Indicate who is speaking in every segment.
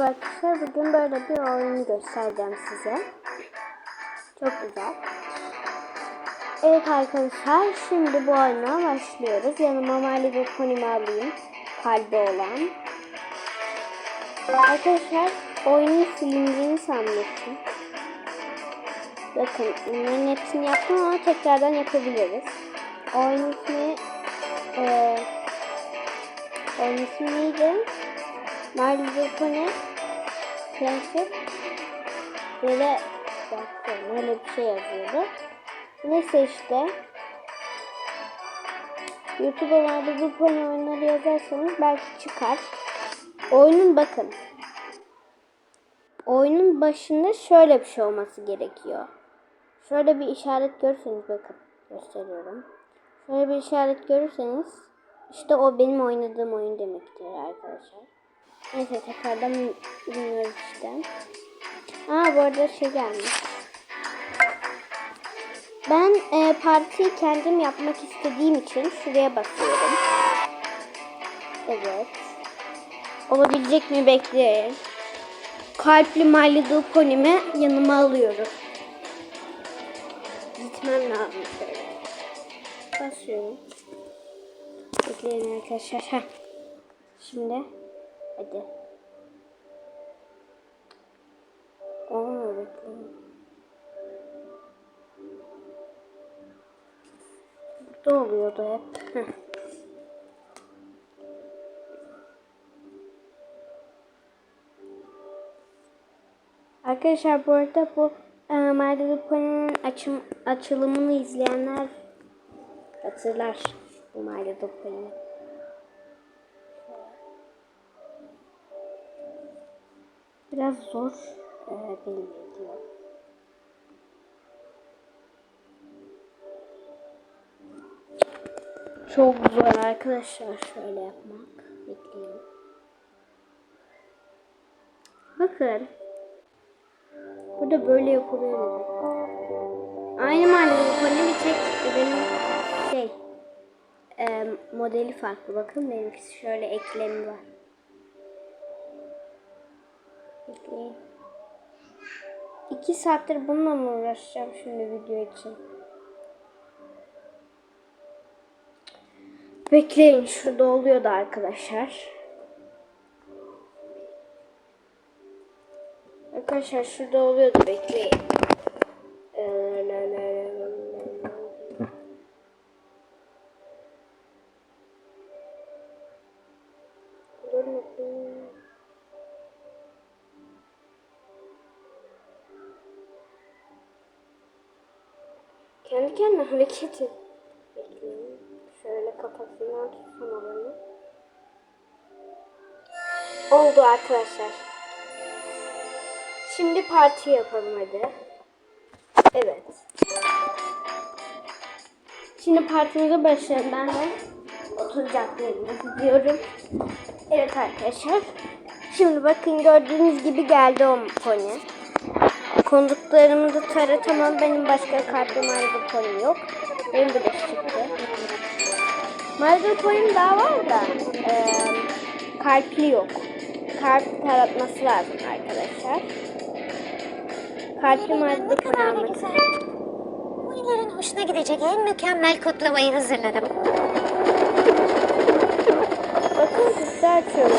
Speaker 1: Merhaba arkadaşlar. Bugün böyle bir oyun göstereceğim size. Çok güzel. Evet arkadaşlar şimdi bu oyuna başlıyoruz. Yanıma Mali ve Pony'mi alayım. Kalbi olan. Arkadaşlar oyunun silindiğini sanmıştım. Bakın bunların hepsini yaptım ama tekrardan yapabiliriz. Oyun ismi eee oyun ismi neydi? My Little Friendship böyle baktım öyle bir şey yazıyordu. Neyse işte My Little Pony oyunları yazarsanız belki çıkar. Oyunun bakın. Oyunun başında şöyle bir şey olması gerekiyor. Şöyle bir işaret görürseniz bakın gösteriyorum. Şöyle bir işaret görürseniz işte o benim oynadığım oyun demektir arkadaşlar. Neyse tekrardan bilmiyoruz işte. Aa bu arada şey gelmiş. Ben e, partiyi kendim yapmak istediğim için şuraya basıyorum. Evet. Olabilecek mi bekleyin. Kalpli My Little Pony'mi yanıma alıyorum. Gitmem lazım şöyle. Basıyorum. Bekleyin arkadaşlar. Şimdi hadi. Olmuyor bekleyin. Burada oluyordu hep. Arkadaşlar bu arada bu e, My Little açım, açılımını izleyenler hatırlar bu My Little Biraz zor e, belli ediyor. Çok zor arkadaşlar şöyle yapmak. Bekleyin. Bakın. Burada böyle yapılıyor. Aynı mahalle yapılıyor bir tek benim şey e, modeli farklı. Bakın benimkisi şöyle eklemi var. Bekleyin. İki saattir bununla mı uğraşacağım şimdi video için? Bekleyin şurada oluyordu arkadaşlar. Arkadaşlar şurada oluyordu bekleyin. Hareket et. Bekleyin. Şöyle kafasından tutsam alanı. Oldu arkadaşlar. Şimdi parti yapalım hadi. Evet. Şimdi partimize başlayalım. Ben de oturacak yerine gidiyorum. Evet arkadaşlar. Şimdi bakın gördüğünüz gibi geldi o pony. Konduklarımı da taratamam. Benim başka kartım ayrı pony yok. Benim de çıktı. Marvel pony'm daha var da e, kalpli yok. Kalp taratması lazım arkadaşlar. Kalpli Marvel pony almak.
Speaker 2: Unilerin hoşuna gidecek en mükemmel kutlamayı hazırladım.
Speaker 1: Bakın kutusu açıyorum.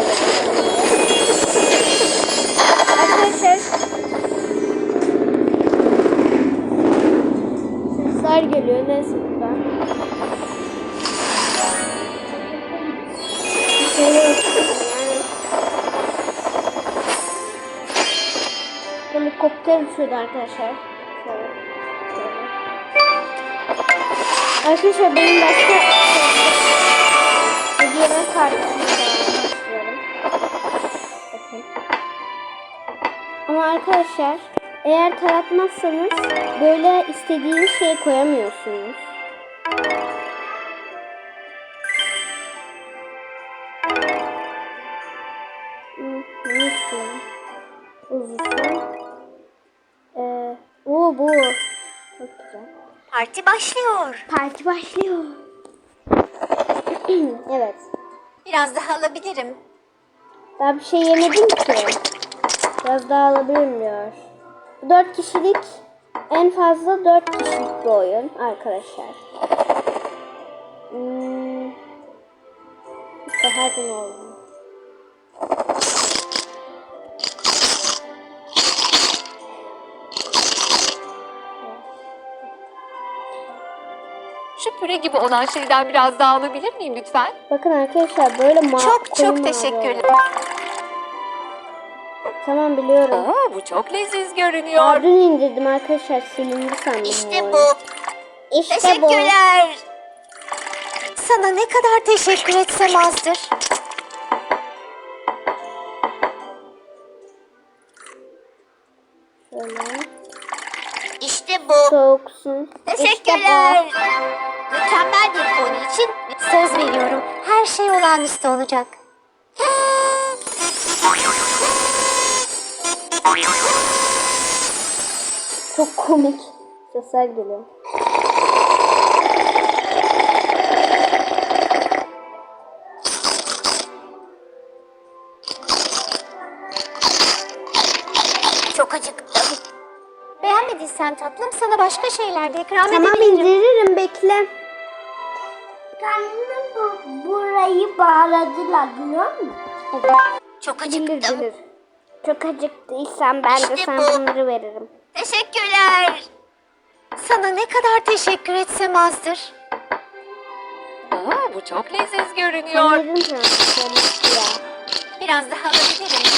Speaker 1: Arkadaşlar sesler geliyor. Neyse yani. Helikopter uçuyordu arkadaşlar. Şöyle. Şöyle. Arkadaşlar benim başka Hediyeme kartını başlıyorum. Bakın. Ama arkadaşlar eğer taratmazsanız böyle istediğiniz şeyi koyamıyorsunuz. Ne istiyorum? Uzun. Ee, o bu. Çok güzel.
Speaker 2: Parti başlıyor.
Speaker 1: Parti başlıyor. evet.
Speaker 2: Biraz daha alabilirim.
Speaker 1: Daha bir şey yemedim ki. Biraz daha alabilirim diyor. 4 kişilik en fazla 4 kişilik bir oyun arkadaşlar. Hmm. İşte her gün oldu.
Speaker 3: Şu püre gibi olan şeyden biraz daha alabilir miyim lütfen?
Speaker 1: Bakın arkadaşlar böyle ma
Speaker 3: Çok çok teşekkürler.
Speaker 1: Tamam biliyorum.
Speaker 3: Aa, bu çok leziz görünüyor.
Speaker 1: dün indirdim arkadaşlar silindi sandım.
Speaker 2: İşte bu.
Speaker 1: İşte bu.
Speaker 2: Teşekkürler. Sana ne kadar teşekkür etsem azdır.
Speaker 1: Şöyle.
Speaker 2: İşte bu.
Speaker 1: Soğuksun.
Speaker 2: Teşekkürler. Mükemmel bir konu için söz veriyorum. Her şey olağanüstü olacak.
Speaker 1: Çok komik sesler geliyor.
Speaker 2: Çok acıktım. Beğenmediysen tatlım sana başka şeyler de ikram
Speaker 1: Tamam
Speaker 2: edebilirim.
Speaker 1: indiririm bekle.
Speaker 4: Bu, burayı bağladılar biliyor musun?
Speaker 2: Çok
Speaker 1: Bilir
Speaker 2: acıktım.
Speaker 1: bilir. Çok acıktıysan ben de
Speaker 2: İşte
Speaker 1: sana
Speaker 2: bu.
Speaker 1: bunları veririm.
Speaker 2: Teşekkürler. Sana ne kadar teşekkür etsem azdır.
Speaker 3: Aa, bu çok leziz görünüyor.
Speaker 2: Biraz daha alabilirim.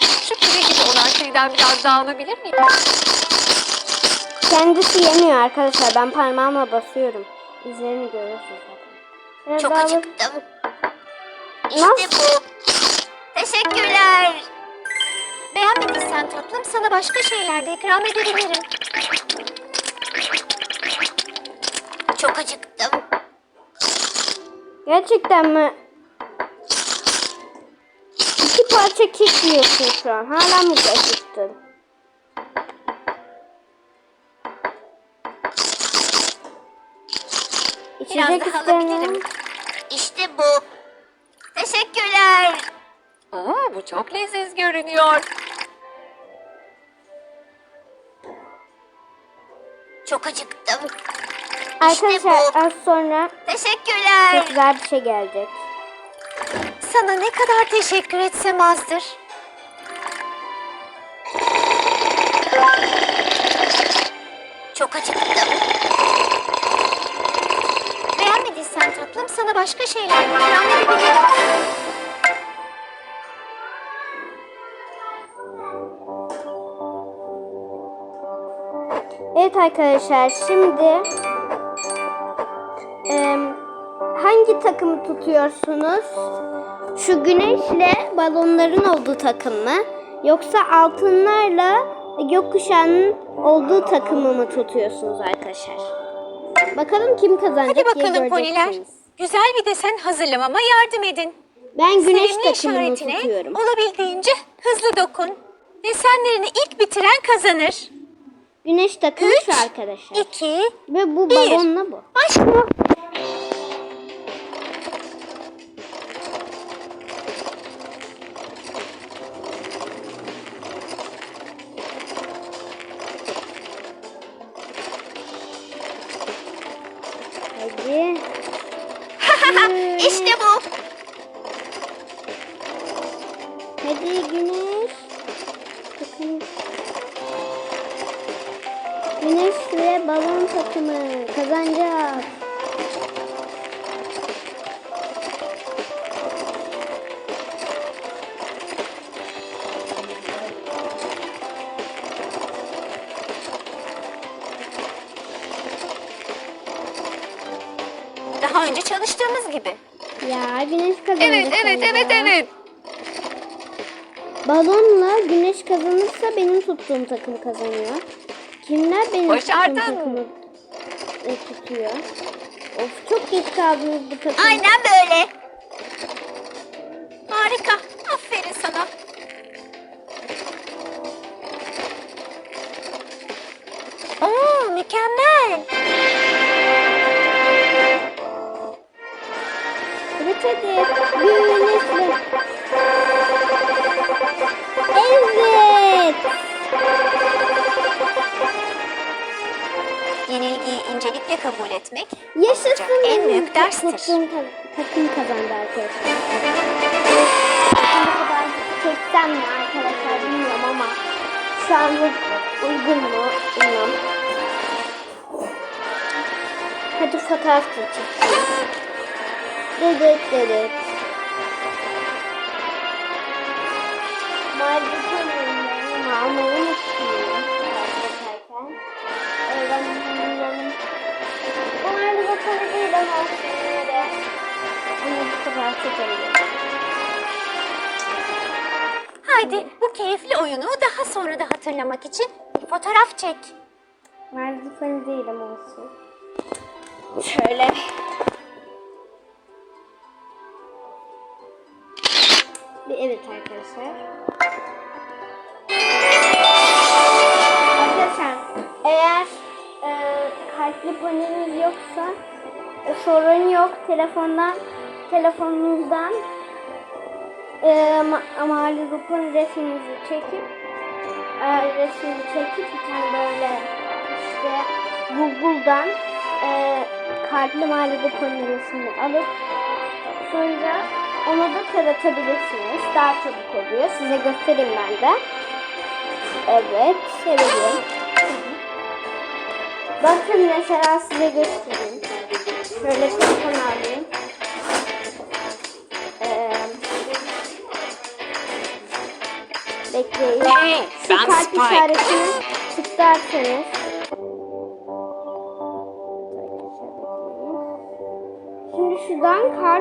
Speaker 3: Şu püre gibi olan şeyden biraz daha alabilir miyim?
Speaker 1: Kendisi yemiyor arkadaşlar. Ben parmağımla basıyorum. İzlerini görürsünüz zaten. Biraz
Speaker 2: Çok acıktım.
Speaker 1: Nasıl?
Speaker 2: İşte bu. Teşekkürler. Beğenmediysen tatlım sana başka şeyler de ikram edebilirim. Çok acıktım.
Speaker 1: Gerçekten mi? İki parça kek yiyorsun şu an. Hala mı acıktın?
Speaker 2: Biraz
Speaker 1: İçecek
Speaker 2: daha alabilirim. İşte bu. Teşekkürler.
Speaker 3: Aa, bu çok leziz görünüyor.
Speaker 2: Çok acıktım.
Speaker 1: Arkadaşlar az sonra
Speaker 2: Teşekkürler.
Speaker 1: çok güzel bir şey gelecek.
Speaker 2: Sana ne kadar teşekkür etsem azdır. Çok acıktım. Beğenmediysen tatlım sana başka şeyler ikram edebilirim.
Speaker 1: Arkadaşlar şimdi em, hangi takımı tutuyorsunuz? Şu güneşle balonların olduğu takım mı? Yoksa altınlarla gökkuşağının olduğu takımı mı tutuyorsunuz arkadaşlar? Bakalım kim kazanacak
Speaker 2: Hadi bakalım poniler. Güzel bir desen hazırlamama yardım edin.
Speaker 1: Ben güneş
Speaker 2: Sevimli
Speaker 1: takımını
Speaker 2: işaretine
Speaker 1: tutuyorum.
Speaker 2: olabildiğince hızlı dokun. Desenlerini ilk bitiren kazanır.
Speaker 1: Güneş takımı
Speaker 2: Üç,
Speaker 1: arkadaşlar.
Speaker 2: İki,
Speaker 1: Ve bu
Speaker 2: bir.
Speaker 1: balonla bu.
Speaker 2: başla.
Speaker 1: Hadi.
Speaker 2: İşte bu.
Speaker 1: Kazanacak.
Speaker 2: Daha önce çalıştığımız gibi.
Speaker 1: Ya güneş kazanacak.
Speaker 3: Evet, evet, evet, evet.
Speaker 1: Balonla güneş kazanırsa benim tuttuğum takım kazanıyor. Kimler benim
Speaker 3: Başardın.
Speaker 1: tuttuğum takımı tutuyor? Of çok kaldınız bu takım.
Speaker 2: Aynen böyle.
Speaker 1: Da çekeyim. Dedet dedet. Maalesef oyunlarını almayı unutmayın. Bakarken. Öğrenmenin Bunlar da bakalım değil ama de onu bu.
Speaker 2: Haydi bu keyifli oyunu daha sonra da hatırlamak için fotoğraf çek.
Speaker 1: Merdiveni değil ama olsun. Şöyle. Evet arkadaşlar. Arkadaşlar eğer e, kalpli paneliniz yoksa e, sorun yok. Telefondan telefonunuzdan e, ma- Mali Rup'un resminizi çekip e, resmini çekip bir tane böyle işte Google'dan e, kalpli Rup'un resmini alıp sonra onu da taratabilirsiniz. Daha çabuk oluyor. Size göstereyim ben de. Evet, severim. Bakın mesela size göstereyim. Şöyle telefon alayım. Ee, bekleyin. Şu kalp işaretini tıklarsanız.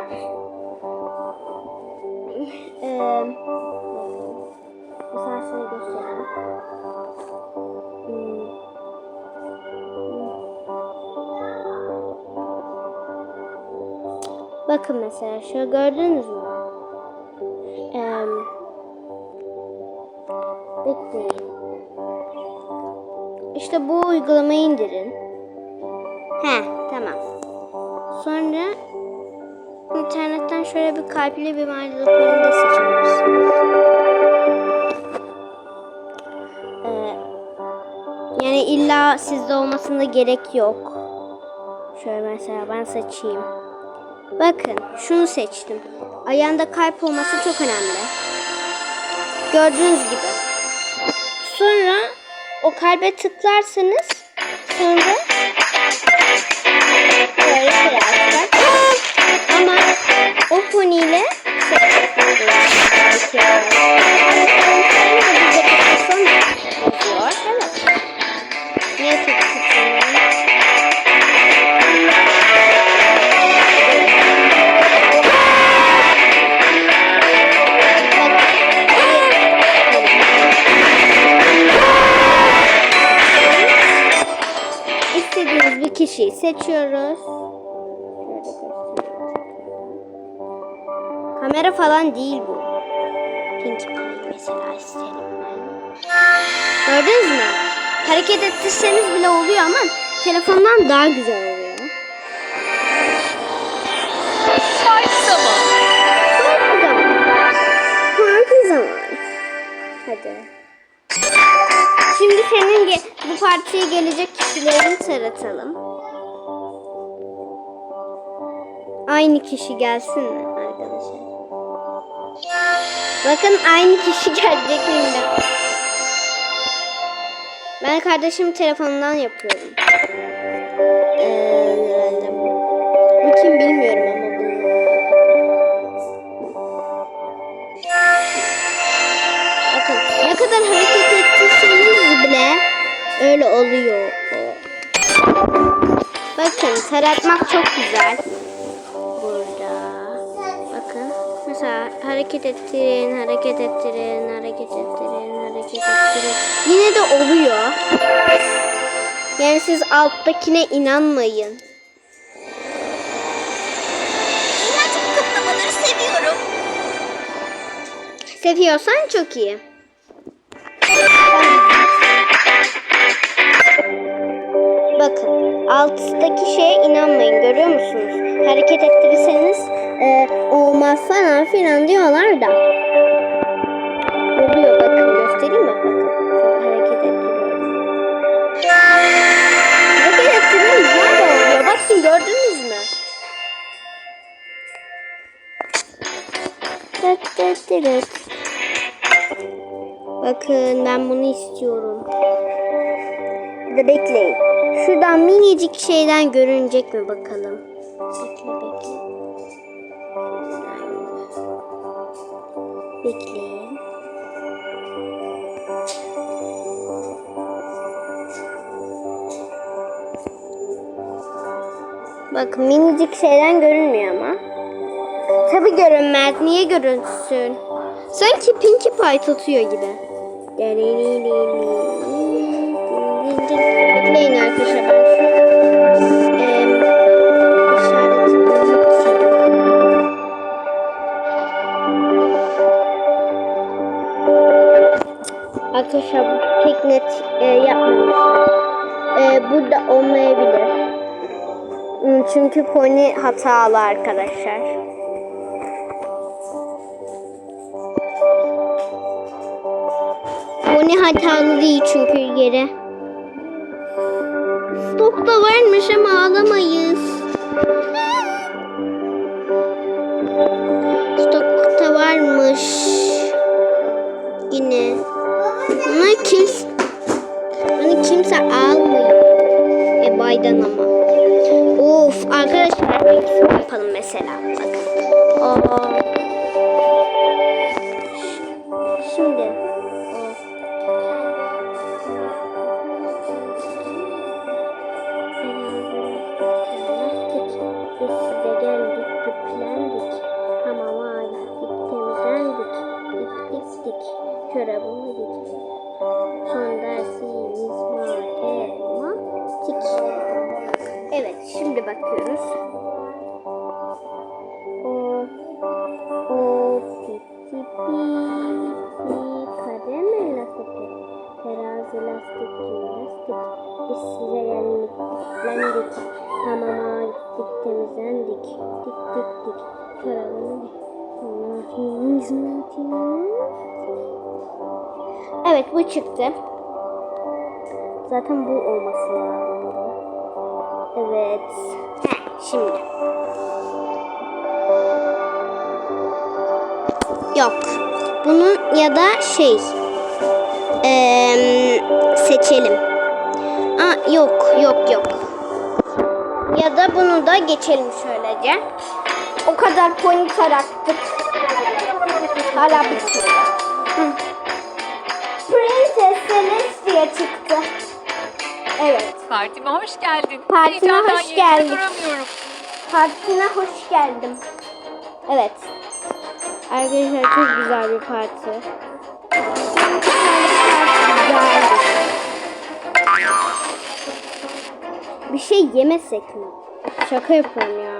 Speaker 1: Kalp ee, mesela size göstereyim. Bakın mesela şu gördünüz mü? Ee, bekleyin. İşte bu uygulamayı indirin. He tamam. Sonra internetten şöyle bir kalpli bir da seçebilirsiniz. Ee, yani illa sizde olmasına gerek yok. Şöyle mesela ben seçeyim. Bakın şunu seçtim. Ayağında kalp olması çok önemli. Gördüğünüz gibi. Sonra o kalbe tıklarsanız sonra Niye tıklıyorum? İstediğiniz bir kişiyi seçiyoruz. Kamera falan değil bu. Pinkie Pie mesela isterim ben. Gördünüz mü? Hareket ettirseniz bile oluyor ama telefondan daha güzel oluyor.
Speaker 3: Parti zamanı.
Speaker 1: Parti zaman. Parti zaman. Hadi. Şimdi senin ge- bu partiye gelecek kişilerini taratalım. Aynı kişi gelsin mi? Bakın aynı kişi gelecek şimdi. Ben kardeşim telefonundan yapıyorum. Ee, bu kim bilmiyorum ama bunu. Bakın ne kadar hareket ettirseniz bile öyle oluyor. Bakın taratmak çok güzel. Hareket ettirin, hareket ettirin, hareket ettirin, hareket ettirin. Yine de oluyor. Yani siz alttakine inanmayın.
Speaker 2: Birazcık kıplamaları seviyorum.
Speaker 1: Seviyorsan çok iyi. Bakın alttaki şeye inanmayın görüyor musunuz? Hareket ettirirseniz ya falan filan diyorlar da. Oluyor bakın göstereyim mi? Bakın hareket ettiriyorum. Hareket ettiriyorum böyle oluyor. Bakın gördünüz mü? Tık tık tık. Bakın ben bunu istiyorum. Da bekleyin. Şuradan minicik şeyden görünecek mi bakalım. Bak minicik şeyden görünmüyor ama. Tabi görünmez. Niye görünsün? Sanki Pinkie Pie tutuyor gibi. Bekleyin arkadaşlar ben şu. Arkadaşlar bu e, yapmamışlar. E, burada olmayabilir. Çünkü pony hatalı arkadaşlar. Pony hatalı değil çünkü yere. Stokta varmış ama alamayız. Zaten bu olması lazım. Evet. Heh, şimdi. Yok. Bunu ya da şey eee, seçelim. Aa, yok yok yok. Ya da bunu da geçelim şöylece. O kadar pony tarattık. Hala bitmedi. Hı. Princess Celestia çıktı. Evet.
Speaker 3: Partime hoş geldin.
Speaker 1: Partime
Speaker 3: Heyecandan
Speaker 1: hoş
Speaker 3: yerimde
Speaker 1: geldik.
Speaker 3: Duramıyorum.
Speaker 1: Partine hoş geldim. Evet. Arkadaşlar çok güzel bir parti. Bir şey yemesek mi? Şaka yapıyorum ya.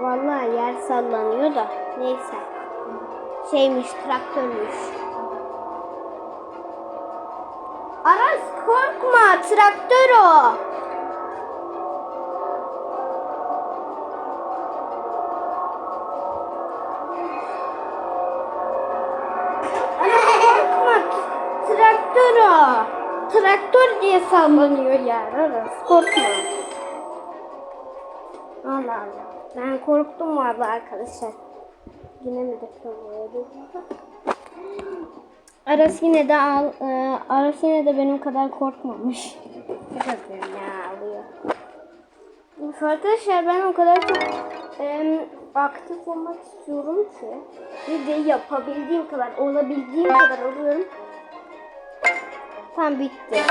Speaker 1: Vallahi yer sallanıyor da neyse. Şeymiş traktörmüş. Aras korkma traktör o. Traktör diye sallanıyor yer Aras korkma. Allah Allah. Ben korktum valla arkadaşlar. Yine mi deprem Aras yine de al, e, Aras yine de benim kadar korkmamış. Yapıyorum ya alıyor. Arkadaşlar ben o kadar çok e, aktif olmak istiyorum ki bir de yapabildiğim kadar olabildiğim kadar oluyorum. Tam bitti.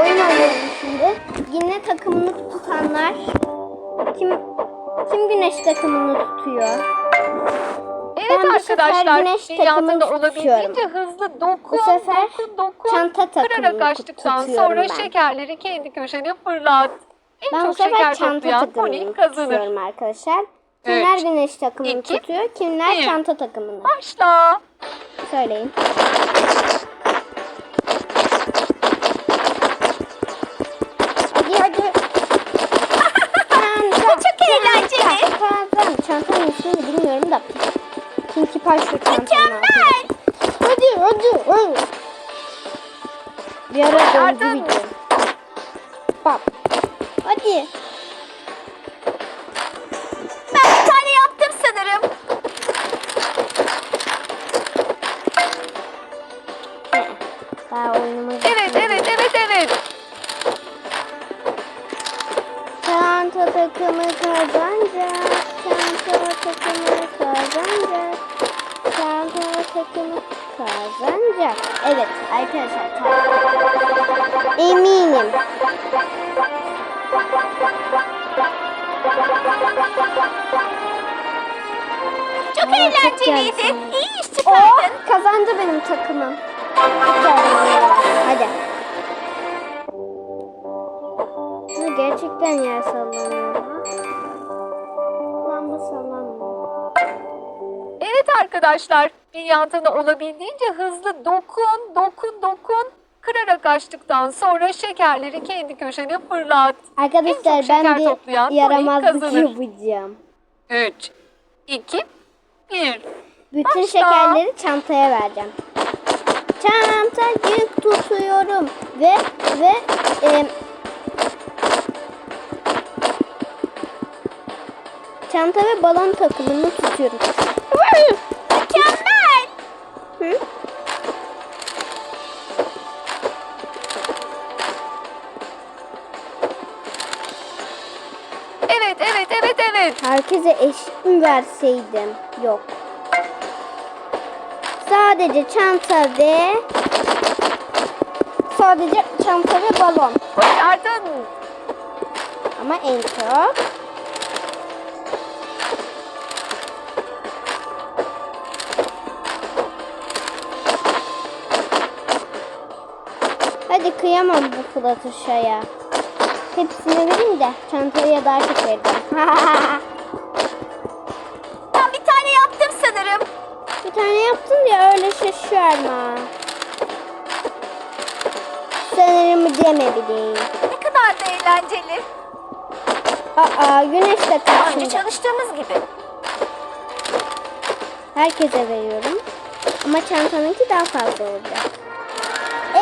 Speaker 1: Oyun oynuyorum şimdi. Yine takımını tutanlar kim kim güneş takımını tutuyor?
Speaker 3: Evet
Speaker 1: Ben
Speaker 3: arkadaşlar.
Speaker 1: güneş
Speaker 3: Dünyada da
Speaker 1: takımını
Speaker 3: olabildiğince hızlı dokun,
Speaker 1: Bu sefer
Speaker 3: dokun, dokun.
Speaker 1: çanta
Speaker 3: Kırarak açtıktan sonra
Speaker 1: ben.
Speaker 3: şekerleri kendi köşene fırlat. En
Speaker 1: Ben
Speaker 3: çok şeker
Speaker 1: çanta
Speaker 3: toplayan pony kazanır.
Speaker 1: arkadaşlar. Kimler
Speaker 3: Üç,
Speaker 1: güneş takımını
Speaker 3: iki,
Speaker 1: tutuyor, kimler
Speaker 3: bir.
Speaker 1: çanta takımını.
Speaker 3: Başla.
Speaker 1: Söyleyin. Pinkie Pie şu çantanın altında. Hadi hadi. hadi. Bir ara döndü
Speaker 3: Yardım.
Speaker 1: video. Bak. Hadi. Tamam. Eminim.
Speaker 2: Çok
Speaker 1: çok
Speaker 2: eğlenceliydi.
Speaker 1: gelsin.
Speaker 2: İyi iş çıkardın.
Speaker 1: kazandı benim takımım. Hadi. Ha, gerçekten yer sallanıyor. Lamba sallanmıyor.
Speaker 3: Evet arkadaşlar, bir yantını olabildiğince hızlı dokun, dokun, dokun. Kırarak açtıktan sonra şekerleri kendi köşene fırlat.
Speaker 1: Arkadaşlar ben bir yaramazlık yapacağım.
Speaker 3: 3, 2, 1.
Speaker 1: Bütün
Speaker 3: Başla.
Speaker 1: şekerleri çantaya vereceğim. Çantacık tutuyorum ve ve e, çanta ve balon takımını tutuyorum. Herkese eşit mi verseydim? Yok. Sadece çanta ve sadece çanta ve balon.
Speaker 3: Başardın.
Speaker 1: Ama en çok Hadi kıyamam bu Flatuşa'ya. Hepsini vereyim de çantaya daha çok vereceğim.
Speaker 2: Ben bir tane yaptım sanırım.
Speaker 1: Bir tane yaptın ya öyle şaşırma. Sanırım deme bileyim.
Speaker 2: Ne kadar da eğlenceli.
Speaker 1: Aa güneş de
Speaker 2: Daha önce
Speaker 1: karşımda.
Speaker 2: çalıştığımız gibi.
Speaker 1: Herkese veriyorum. Ama çantanınki daha fazla olacak.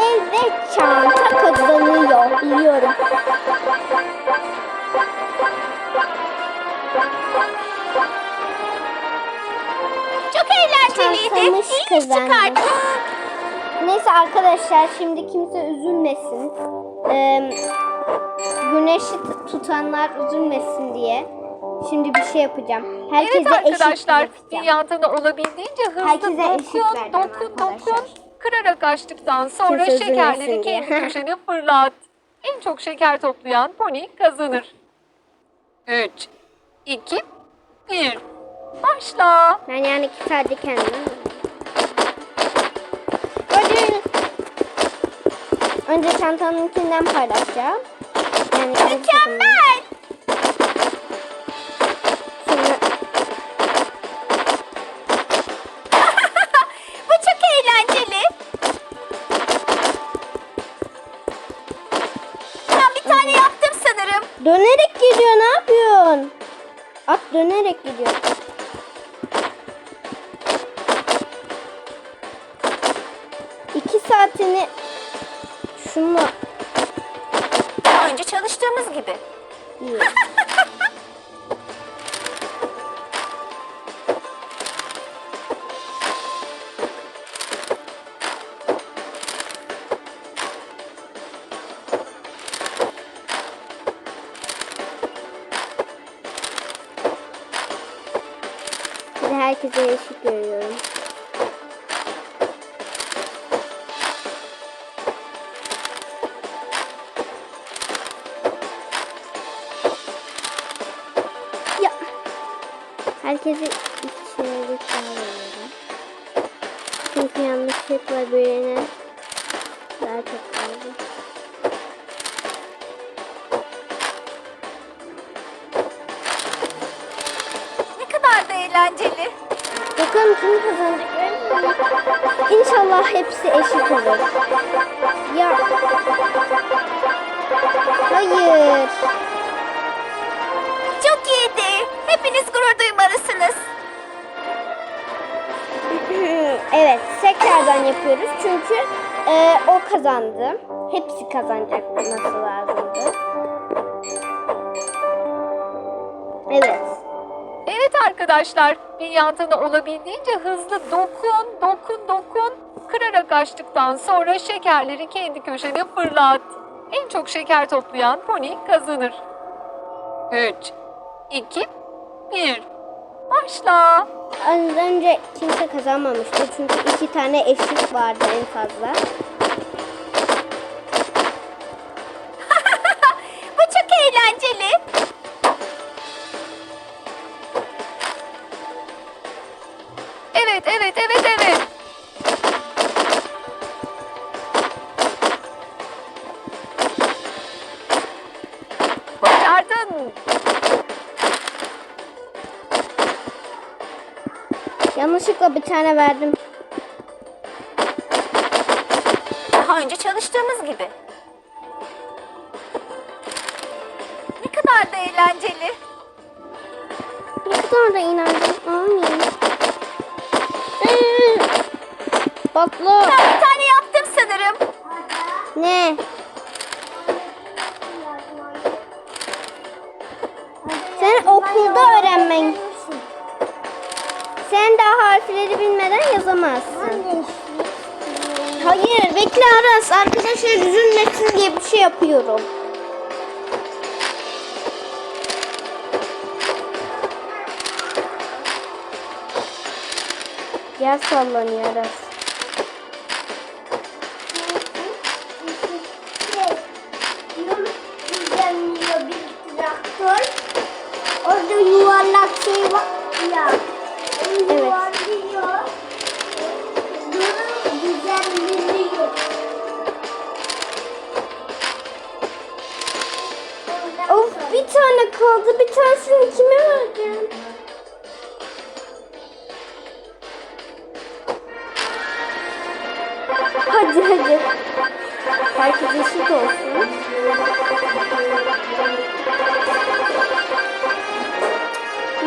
Speaker 1: Evet çanta kazanıyor. Biliyorum.
Speaker 2: Çok eğlenceliydi.
Speaker 1: Çantamız
Speaker 2: İyi iş
Speaker 1: kazandı.
Speaker 2: çıkardın.
Speaker 1: Neyse arkadaşlar şimdi kimse üzülmesin. Ee, güneşi t- tutanlar üzülmesin diye. Şimdi bir şey yapacağım. Herkese
Speaker 3: Evet arkadaşlar,
Speaker 1: eşit
Speaker 3: bir
Speaker 1: yapacağım.
Speaker 3: olabildiğince hızlı
Speaker 1: Herkese eşit
Speaker 3: dokun, dokun,
Speaker 1: arkadaşlar.
Speaker 3: Kırarak açtıktan sonra
Speaker 1: Kimse
Speaker 3: şekerleri kendi köşene fırlat. En çok şeker toplayan pony kazanır. 3, 2, 1. Başla.
Speaker 1: Ben yani sadece kendime. Hadi. Önce çantanınkinden paylaşacağım. Yani.
Speaker 2: Mükemmel.
Speaker 1: Dönerek gidiyor ne yapıyorsun? At dönerek gidiyor. İki saatini
Speaker 2: Daha önce çalıştığımız gibi.
Speaker 1: yiyor.
Speaker 2: eğlenceli.
Speaker 1: Bakalım kim kazanacak? İnşallah hepsi eşit olur. Ya. Hayır.
Speaker 2: Çok iyiydi. Hepiniz gurur duymalısınız.
Speaker 1: evet, tekrardan yapıyoruz çünkü e, o kazandı. Hepsi kazanacak olması lazımdı. Evet.
Speaker 3: Arkadaşlar, bir yantını olabildiğince hızlı dokun, dokun, dokun. Kırarak açtıktan sonra şekerleri kendi köşene fırlat. En çok şeker toplayan pony kazanır. 3, 2, bir. Başla.
Speaker 1: Az önce kimse kazanmamıştı çünkü iki tane eşit vardı en fazla. Tane verdim.
Speaker 2: Daha önce çalıştığımız gibi. Ne kadar da eğlenceli.
Speaker 1: Ne kadar da inandım. Amin. Ee.
Speaker 2: Ben bir tane yaptım sanırım.
Speaker 1: Ne? Sen okulda öğrenmen. Harfleri bilmeden yazamazsın. Hayır bekle Aras. Arkadaşlar üzülmesin diye bir şey yapıyorum. Yer sallanıyor Aras. Herkes eşit olsun.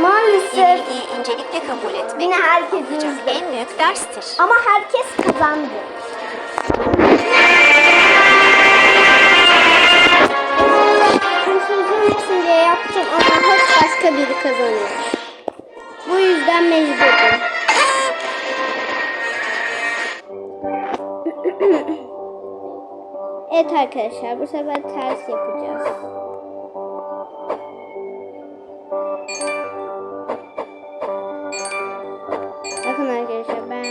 Speaker 1: Maalesef
Speaker 2: Yenilgiyi incelikle kabul etmek
Speaker 1: yine herkes yüzde.
Speaker 2: en büyük derstir.
Speaker 1: Ama herkes kazandı. Üzülmesin diye yaptım ama hep başka biri kazanıyor. Bu yüzden mecburum. evet arkadaşlar bu sefer ters yapacağız. Bakın arkadaşlar ben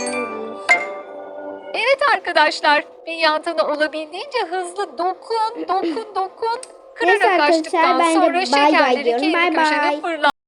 Speaker 3: Evet arkadaşlar, bir yantığına olabildiğince hızlı dokun, dokun, dokun.
Speaker 1: Neyse
Speaker 3: Kırarak
Speaker 1: arkadaşlar,
Speaker 3: açtıktan
Speaker 1: ben de
Speaker 3: sonra
Speaker 1: bay bay
Speaker 3: şekerleri
Speaker 1: diyorum.
Speaker 3: kendi
Speaker 1: bay.
Speaker 3: fırlat.